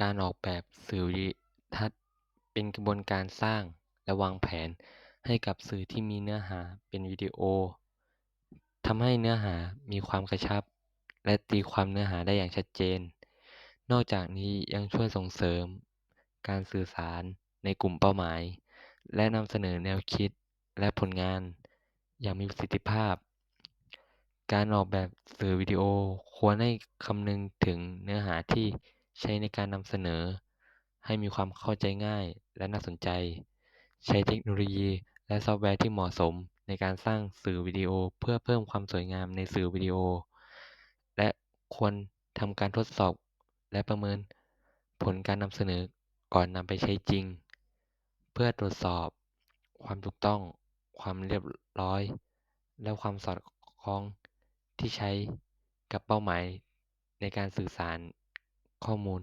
การออกแบบสื่อวิทัศน์เป็นกระบวนการสร้างและวางแผนให้กับสื่อที่มีเนื้อหาเป็นวิดีโอ ทำให้เนื้อหามีความกระชับ และตีความเนื้อหาได้อย่างชัดเจน นอกจากนี้ยังช่วยส่งเสริม การสื่อสารในกลุ่มเป้าหมาย และนำเสนอแนวคิดและผลงานอย่างมีประสิทธิภาพ การออกแบบสื่อวิดีโอควรให้คำนึงถึงเนื้อหาที่ ใช้ในการนำเสนอ ให้มีความเข้าใจง่ายและน่าสนใจ ใช้เทคโนโลยี และซอฟต์แวร์ที่เหมาะสมในการสร้างสื่อวิดีโอเพื่อเพิ่มความสวยงามในสื่อวิดีโอ และควรทำการทดสอบและประเมิน ผลการนำเสนอก่อนนำไปใช้จริง เพื่อตรวจสอบ ความถูกต้อง ความเรียบร้อย และความสอดคล้องที่ใช้กับเป้าหมายในการสื่อสาร ข้อมูล